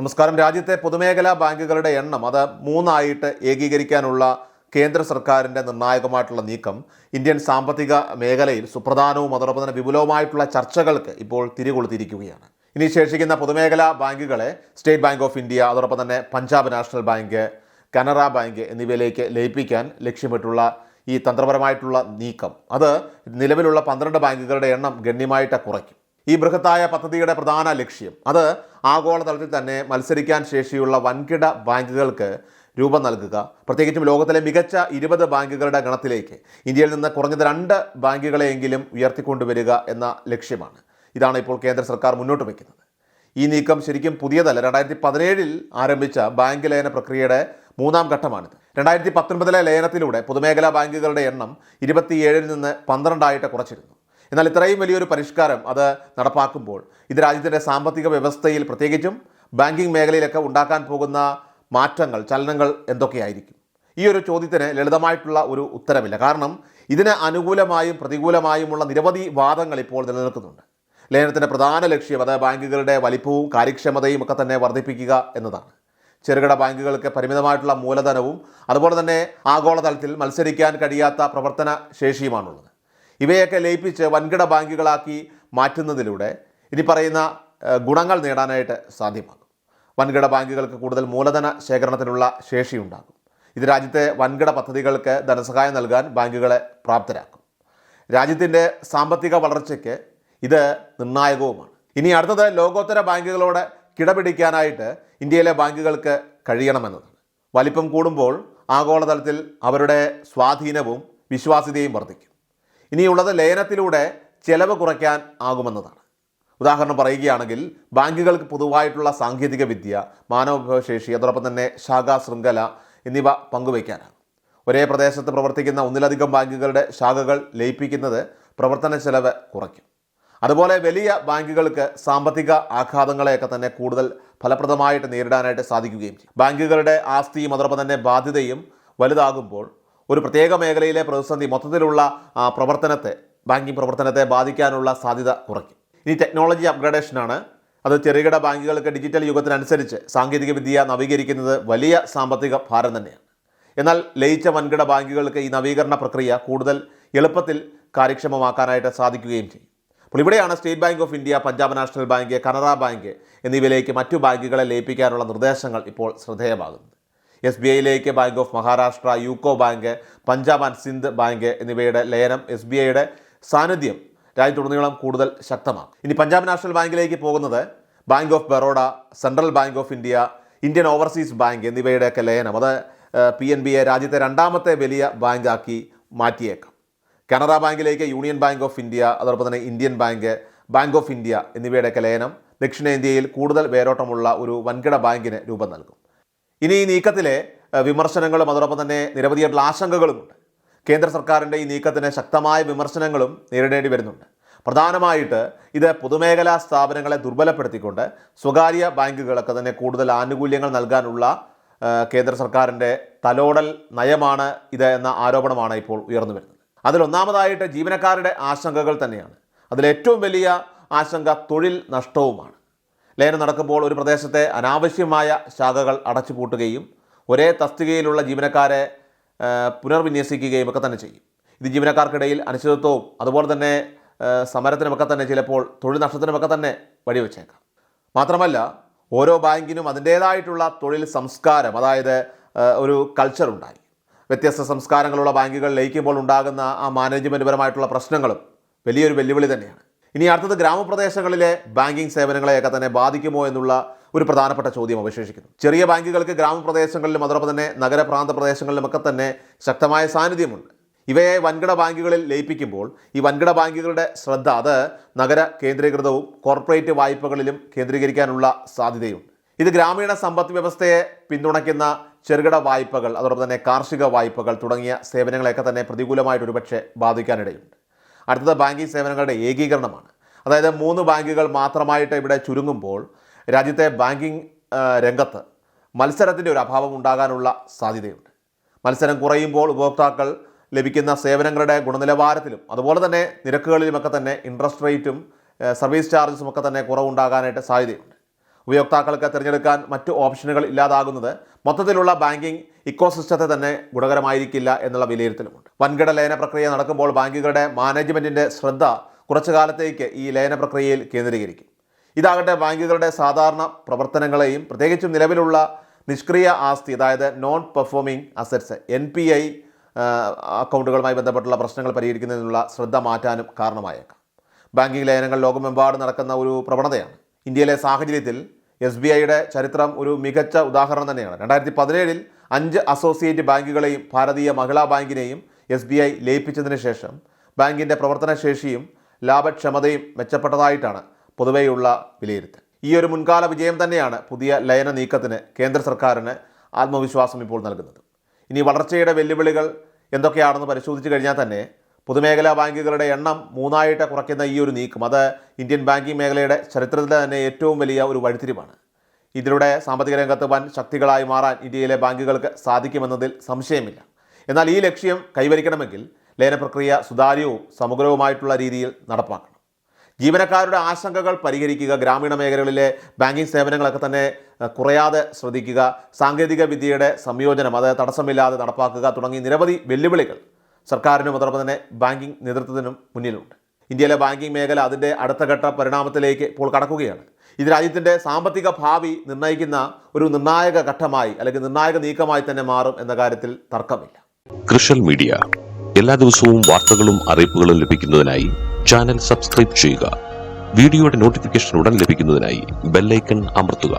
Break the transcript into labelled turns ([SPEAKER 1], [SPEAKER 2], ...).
[SPEAKER 1] നമസ്കാരം. രാജ്യത്തെ പൊതുമേഖലാ ബാങ്കുകളുടെ എണ്ണം അത് മൂന്നായിട്ട് ഏകീകരിക്കാനുള്ള കേന്ദ്ര സർക്കാരിന്റെ നിർണായകമായിട്ടുള്ള നീക്കം. ഇന്ത്യൻ സാമ്പത്തിക മേഖലയിൽ സുപ്രധാനവും അതോടൊപ്പം തന്നെ വിപുലവുമായിട്ടുള്ള ചർച്ചകൾക്ക് ഇപ്പോൾ തിരികൊളുത്തിയിരിക്കുകയാണ്. ഇനി ശേഷിക്കുന്ന പൊതുമേഖലാ ബാങ്കുകളെ സ്റ്റേറ്റ് ബാങ്ക് ഓഫ് ഇന്ത്യ അതോടൊപ്പം തന്നെ Punjab National Bank Canara Bank എന്നിവയിലേക്ക് ലയിപ്പിക്കാൻ ലക്ഷ്യമിട്ടുള്ള ഈ തന്ത്രപരമായിട്ടുള്ള നീക്കം. അത് നിലവിലുള്ള പന്ത്രണ്ട് ബാങ്കുകളുടെ എണ്ണം ഗണ്യമായിട്ട് കുറയ്ക്കും. ഈ ബൃഹത്തായ പദ്ധതിയുടെ പ്രധാന ലക്ഷ്യം. അത് ആഗോളതലത്തിൽ തന്നെ മത്സരിക്കാൻ ശേഷിയുള്ള വൻകിട ബാങ്കുകൾക്ക് രൂപം നൽകുക. പ്രത്യേകിച്ചും ലോകത്തിലെ മികച്ച ഇരുപത് ബാങ്കുകളുടെ ഗണത്തിലേക്ക് ഇന്ത്യയിൽ നിന്ന് കുറഞ്ഞത് രണ്ട് ബാങ്കുകളെയെങ്കിലും ഉയർത്തിക്കൊണ്ടുവരിക എന്ന ലക്ഷ്യമാണ്. ഇതാണ് ഇപ്പോൾ കേന്ദ്ര സർക്കാർ മുന്നോട്ട് വയ്ക്കുന്നത്. ഈ നീക്കം ശരിക്കും പുതിയതല്ല. രണ്ടായിരത്തി പതിനേഴിൽ ആരംഭിച്ച ബാങ്ക് ലയന പ്രക്രിയയുടെ മൂന്നാം ഘട്ടമാണിത്. രണ്ടായിരത്തി പത്തൊൻപതിലെ ലയനത്തിലൂടെ പൊതുമേഖലാ ബാങ്കുകളുടെ എണ്ണം ഇരുപത്തിയേഴിൽ നിന്ന് പന്ത്രണ്ടായിട്ട് കുറച്ചിരുന്നു. എന്നാൽ ഇത്രയും വലിയൊരു പരിഷ്കാരം അത് നടപ്പാക്കുമ്പോൾ ഇത് രാജ്യത്തിന്റെ സാമ്പത്തിക വ്യവസ്ഥയിൽ പ്രത്യേകിച്ചും ബാങ്കിംഗ് മേഖലയിലൊക്കെ ഉണ്ടാക്കാൻ പോകുന്ന മാറ്റങ്ങൾ ചലനങ്ങൾ എന്തൊക്കെയായിരിക്കും? ഈ ഒരു ചോദ്യത്തിന് ലളിതമായിട്ടുള്ള ഒരു ഉത്തരമില്ല. കാരണം ഇതിന് അനുകൂലമായും പ്രതികൂലമായുമുള്ള നിരവധി വാദങ്ങൾ ഇപ്പോൾ നിലനിൽക്കുന്നുണ്ട്. ലയനത്തിന്റെ പ്രധാന ലക്ഷ്യം അത് ബാങ്കുകളുടെ വലിപ്പവും കാര്യക്ഷമതയും ഒക്കെ തന്നെ വർദ്ധിപ്പിക്കുക എന്നതാണ്. ചെറുകിട ബാങ്കുകൾക്ക് പരിമിതമായിട്ടുള്ള മൂലധനവും അതുപോലെ തന്നെ ആഗോളതലത്തിൽ മത്സരിക്കാൻ കഴിയാത്ത പ്രവർത്തന ശേഷിയുമാണുള്ളത്. ഇവയൊക്കെ ലയിപ്പിച്ച് വൻകിട ബാങ്കുകളാക്കി മാറ്റുന്നതിലൂടെ ഇനി പറയുന്ന ഗുണങ്ങൾ നേടാനായിട്ട് സാധ്യമാകും. വൻകിട ബാങ്കുകൾക്ക് കൂടുതൽ മൂലധന ശേഖരണത്തിനുള്ള ശേഷിയുണ്ടാകും. ഇത് രാജ്യത്തെ വൻകിട പദ്ധതികൾക്ക് ധനസഹായം നൽകാൻ ബാങ്കുകളെ പ്രാപ്തരാക്കും. രാജ്യത്തിന്റെ സാമ്പത്തിക വളർച്ചയ്ക്ക് ഇത് നിർണായകവുമാണ്. ഇനി അടുത്തത് ലോകോത്തര ബാങ്കുകളോട് കിടപിടിക്കാനായിട്ട് ഇന്ത്യയിലെ ബാങ്കുകൾക്ക് കഴിയണമെന്നതാണ്. വലിപ്പം കൂടുമ്പോൾ ആഗോളതലത്തിൽ അവരുടെ സ്വാധീനവും വിശ്വാസ്യതയും വർദ്ധിക്കും. ഇനിയുള്ളത് ലയനത്തിലൂടെ ചെലവ് കുറയ്ക്കാൻ ആകുമെന്നതാണ്. ഉദാഹരണം പറയുകയാണെങ്കിൽ ബാങ്കുകൾക്ക് പൊതുവായിട്ടുള്ള സാങ്കേതിക വിദ്യ മാനവവിഭവശേഷി അതോടൊപ്പം തന്നെ ശാഖാ ശൃംഖല എന്നിവ പങ്കുവയ്ക്കാനാണ് ഒരേ പ്രദേശത്ത് പ്രവർത്തിക്കുന്ന ഒന്നിലധികം ബാങ്കുകളുടെ ശാഖകൾ ലയിപ്പിക്കുന്നത് പ്രവർത്തന ചെലവ് കുറയ്ക്കും. അതുപോലെ വലിയ ബാങ്കുകൾക്ക് സാമ്പത്തിക ആഘാതങ്ങളെയൊക്കെ തന്നെ കൂടുതൽ ഫലപ്രദമായിട്ട് നേരിടാനായിട്ട് സാധിക്കുകയും ചെയ്യും. ബാങ്കുകളുടെ ആസ്തിയും അതോടൊപ്പം തന്നെ ബാധ്യതയും വലുതാകുമ്പോൾ ഒരു പ്രത്യേക മേഖലയിലെ പ്രതിസന്ധി മൊത്തത്തിലുള്ള പ്രവർത്തനത്തെ ബാങ്കിങ് പ്രവർത്തനത്തെ ബാധിക്കാനുള്ള സാധ്യത കുറയ്ക്കും. ഇനി ടെക്നോളജി അപ്ഗ്രഡേഷനാണ് അത് ചെറുകിട ബാങ്കുകൾക്ക് ഡിജിറ്റൽ യുഗത്തിനനുസരിച്ച് സാങ്കേതികവിദ്യ നവീകരിക്കുന്നത് വലിയ സാമ്പത്തിക ഭാരം തന്നെയാണ്. എന്നാൽ ലയിച്ച വൻകിട ബാങ്കുകൾക്ക് ഈ നവീകരണ പ്രക്രിയ കൂടുതൽ എളുപ്പത്തിൽ കാര്യക്ഷമമാക്കാനായിട്ട് സാധിക്കുകയും ചെയ്യും. അപ്പോൾ ഇവിടെയാണ് State Bank of India Punjab National Bank Canara Bank എന്നിവയിലേക്ക് മറ്റു ബാങ്കുകളെ ലയിപ്പിക്കാനുള്ള നിർദ്ദേശങ്ങൾ ഇപ്പോൾ ശ്രദ്ധേയമാകുന്നത്. S B ഐയിലേക്ക് Bank of Maharashtra UCO Bank Punjab and Sindh Bank എന്നിവയുടെ ലയനം എസ് ബി ഐയുടെ സാന്നിധ്യം രാജ്യത്തുടനീളം കൂടുതൽ ശക്തമാക്കും. ഇനി പഞ്ചാബ് നാഷണൽ ബാങ്കിലേക്ക് പോകുന്നത് Bank of Baroda Central Bank of India Indian Overseas Bank എന്നിവയുടെയൊക്കെ ലയനം. അത് പി എൻ ബിയെ രാജ്യത്തെ രണ്ടാമത്തെ വലിയ ബാങ്കാക്കി മാറ്റിയേക്കാം. കനറ ബാങ്കിലേക്ക് യൂണിയൻ ബാങ്ക് ഓഫ് ഇന്ത്യ അതോടൊപ്പം തന്നെ Indian Bank Bank of India എന്നിവയുടെയൊക്കെ ലയനം ദക്ഷിണേന്ത്യയിൽ കൂടുതൽ വേരോട്ടമുള്ള ഒരു വൻകിട ബാങ്കിന് രൂപം നൽകും. ഇനി ഈ നീക്കത്തിലെ വിമർശനങ്ങളും അതോടൊപ്പം തന്നെ നിരവധിയായിട്ടുള്ള ആശങ്കകളുമുണ്ട്. കേന്ദ്ര സർക്കാരിന്റെ ഈ നീക്കത്തിന് ശക്തമായ വിമർശനങ്ങളും നേരിടേണ്ടി വരുന്നുണ്ട്. പ്രധാനമായിട്ട് ഇത് പൊതുമേഖലാ സ്ഥാപനങ്ങളെ ദുർബലപ്പെടുത്തിക്കൊണ്ട് സ്വകാര്യ ബാങ്കുകളൊക്കെ തന്നെ കൂടുതൽ ആനുകൂല്യങ്ങൾ നൽകാനുള്ള കേന്ദ്ര സർക്കാരിന്റെ തലോടൽ നയമാണ് ഇത് എന്ന ആരോപണമാണ് ഇപ്പോൾ ഉയർന്നു വരുന്നത്. അതിലൊന്നാമതായിട്ട് ജീവനക്കാരുടെ ആശങ്കകൾ തന്നെയാണ്. അതിലേറ്റവും വലിയ ആശങ്ക തൊഴിൽ നഷ്ടവുമാണ്. ലയനം നടക്കുമ്പോൾ ഒരു പ്രദേശത്തെ അനാവശ്യമായ ശാഖകൾ അടച്ചുപൂട്ടുകയും ഒരേ തസ്തികയിലുള്ള ജീവനക്കാരെ പുനർവിന്യസിക്കുകയും ഒക്കെ തന്നെ ചെയ്യും. ഇത് ജീവനക്കാർക്കിടയിൽ അനിശ്ചിതത്വവും അതുപോലെ തന്നെ സമരത്തിനുമൊക്കെ തന്നെ ചിലപ്പോൾ തൊഴിൽ നഷ്ടത്തിനുമൊക്കെ തന്നെ വഴിവെച്ചേക്കാം. മാത്രമല്ല ഓരോ ബാങ്കിനും അതിന്റേതായിട്ടുള്ള തൊഴിൽ സംസ്കാരം അതായത് ഒരു കൾച്ചർ ഉണ്ടായി. വ്യത്യസ്ത സംസ്കാരങ്ങളുള്ള ബാങ്കുകൾ ലയിക്കുമ്പോൾ ഉണ്ടാകുന്ന ആ മാനേജ്മെന്റ് പരമായിട്ടുള്ള പ്രശ്നങ്ങളും വലിയൊരു വെല്ലുവിളി തന്നെയാണ്. ഇനി അടുത്തത് ഗ്രാമപ്രദേശങ്ങളിലെ ബാങ്കിംഗ് സേവനങ്ങളെയൊക്കെ തന്നെ ബാധിക്കുമോ എന്നുള്ള ഒരു പ്രധാനപ്പെട്ട ചോദ്യം അവശേഷിക്കുന്നു. ചെറിയ ബാങ്കുകൾക്ക് ഗ്രാമപ്രദേശങ്ങളിലും അതോടൊപ്പം തന്നെ നഗരപ്രാന്ത പ്രദേശങ്ങളിലുമൊക്കെ തന്നെ ശക്തമായ സാന്നിധ്യമുണ്ട്. ഇവയെ വൻകിട ബാങ്കുകളിൽ ലയിപ്പിക്കുമ്പോൾ ഈ വൻകിട ബാങ്കുകളുടെ ശ്രദ്ധ അത് നഗര കേന്ദ്രീകൃതവും കോർപ്പറേറ്റ് വായ്പകളിലും കേന്ദ്രീകരിക്കാനുള്ള സാധ്യതയുണ്ട്. ഇത് ഗ്രാമീണ സമ്പദ് വ്യവസ്ഥയെ പിന്തുണയ്ക്കുന്ന ചെറുകിട വായ്പകൾ അതോടൊപ്പം തന്നെ കാർഷിക വായ്പകൾ തുടങ്ങിയ സേവനങ്ങളെയൊക്കെ തന്നെ പ്രതികൂലമായിട്ട് ഒരുപക്ഷെ ബാധിക്കാനിടയുണ്ട്. അടുത്തത് ബാങ്കിങ് സേവനങ്ങളുടെ ഏകീകരണമാണ്. അതായത് മൂന്ന് ബാങ്കുകൾ മാത്രമായിട്ട് ഇവിടെ ചുരുങ്ങുമ്പോൾ രാജ്യത്തെ ബാങ്കിങ് രംഗത്ത് മത്സരത്തിന്റെ ഒരു അഭാവം ഉണ്ടാകാനുള്ള സാധ്യതയുണ്ട്. മത്സരം കുറയുമ്പോൾ ഉപഭോക്താക്കൾ ലഭിക്കുന്ന സേവനങ്ങളുടെ ഗുണനിലവാരത്തിലും അതുപോലെ തന്നെ നിരക്കുകളിലുമൊക്കെ തന്നെ ഇൻട്രസ്റ്റ് റേറ്റും സർവീസ് ചാർജസും ഒക്കെ തന്നെ കുറവുണ്ടാകാനായിട്ട് സാധ്യതയുണ്ട്. ഉപയോക്താക്കൾക്ക് തിരഞ്ഞെടുക്കാൻ മറ്റു ഓപ്ഷനുകൾ ഇല്ലാതാകുന്നത് മൊത്തത്തിലുള്ള ബാങ്കിംഗ് ഇക്കോസിസ്റ്റത്തെ തന്നെ ഗുണകരമായിരിക്കില്ല എന്നുള്ള വിലയിരുത്തലുമുണ്ട്. വൻകിട ലയന പ്രക്രിയ നടക്കുമ്പോൾ ബാങ്കുകളുടെ മാനേജ്മെന്റിന്റെ ശ്രദ്ധ കുറച്ചു കാലത്തേക്ക് ഈ ലയന പ്രക്രിയയിൽ കേന്ദ്രീകരിക്കും. ഇതാകട്ടെ ബാങ്കുകളുടെ സാധാരണ പ്രവർത്തനങ്ങളെയും പ്രത്യേകിച്ചും നിലവിലുള്ള നിഷ്ക്രിയ ആസ്തി അതായത് non performing assets N P I അക്കൗണ്ടുകളുമായി ബന്ധപ്പെട്ടുള്ള പ്രശ്നങ്ങൾ പരിഹരിക്കുന്നതിനുള്ള ശ്രദ്ധ മാറ്റാനും കാരണമായേക്കാം. ബാങ്കിംഗ് ലയനങ്ങൾ ലോകമെമ്പാടും നടക്കുന്ന ഒരു പ്രവണതയാണ്. ഇന്ത്യയിലെ സാഹചര്യത്തിൽ എസ് ബി ഐയുടെ ചരിത്രം ഒരു മികച്ച ഉദാഹരണം തന്നെയാണ്. രണ്ടായിരത്തി പതിനേഴിൽ അഞ്ച് അസോസിയേറ്റ് ബാങ്കുകളെയും ഭാരതീയ മഹിളാ ബാങ്കിനെയും എസ് ബി ഐ ലയിപ്പിച്ചതിന് ശേഷം ബാങ്കിന്റെ പ്രവർത്തനശേഷിയും ലാഭക്ഷമതയും മെച്ചപ്പെട്ടതായിട്ടാണ് പൊതുവെയുള്ള വിലയിരുത്തൽ. ഈ ഒരു മുൻകാല വിജയം തന്നെയാണ് പുതിയ ലയന നീക്കത്തിന് കേന്ദ്ര സർക്കാരിന് ആത്മവിശ്വാസം ഇപ്പോൾ നൽകുന്നത്. ഇനി വളർച്ചയുടെ വെല്ലുവിളികൾ എന്തൊക്കെയാണെന്ന് പരിശോധിച്ചു കഴിഞ്ഞാൽ തന്നെ പൊതുമേഖലാ ബാങ്കുകളുടെ എണ്ണം മൂന്നായിട്ട് കുറയ്ക്കുന്ന ഈ ഒരു നീക്കം അത് ഇന്ത്യൻ ബാങ്കിംഗ് മേഖലയുടെ ചരിത്രത്തിലെ തന്നെ ഏറ്റവും വലിയ ഒരു വഴിത്തിരിവാണ്. ഇതിലൂടെ സാമ്പത്തിക രംഗത്ത് വൻ ശക്തികളായി മാറാൻ ഇന്ത്യയിലെ ബാങ്കുകൾക്ക് സാധിക്കുമെന്നതിൽ സംശയമില്ല. എന്നാൽ ഈ ലക്ഷ്യം കൈവരിക്കണമെങ്കിൽ ലയന പ്രക്രിയ സുതാര്യവും സമഗ്രവുമായിട്ടുള്ള രീതിയിൽ നടപ്പാക്കണം. ജീവനക്കാരുടെ ആശങ്കകൾ പരിഹരിക്കുക ഗ്രാമീണ മേഖലകളിലെ ബാങ്കിംഗ് സേവനങ്ങളൊക്കെ തന്നെ കുറയാതെ ശ്രദ്ധിക്കുക സാങ്കേതിക വിദ്യയുടെ സംയോജനം അത് തടസ്സമില്ലാതെ നടപ്പാക്കുക തുടങ്ങി നിരവധി വെല്ലുവിളികൾ സർക്കാരിനും അതോടൊപ്പം തന്നെ ബാങ്കിംഗ് നേതൃത്വത്തിനും മുന്നിലുണ്ട്. ഇന്ത്യയിലെ ബാങ്കിംഗ് മേഖല അതിന്റെ അടുത്ത ഘട്ട പരിണാമത്തിലേക്ക് ഇപ്പോൾ കടക്കുകയാണ്. ഇത് രാജ്യത്തിന്റെ സാമ്പത്തിക ഭാവി നിർണയിക്കുന്ന ഒരു നിർണായക ഘട്ടമായി അല്ലെങ്കിൽ നിർണായക നീക്കമായി തന്നെ മാറും എന്ന കാര്യത്തിൽ തർക്കമില്ല.
[SPEAKER 2] കൃഷൽ മീഡിയ. എല്ലാ ദിവസവും വാർത്തകളും അറിയിപ്പുകളും ലഭിക്കുന്നതിനായി ചാനൽ സബ്സ്ക്രൈബ് ചെയ്യുക. വീഡിയോയുടെ നോട്ടിഫിക്കേഷൻ ഉടൻ ലഭിക്കുന്നതിനായി ബെല്ലൈക്കൺ അമർത്തുക.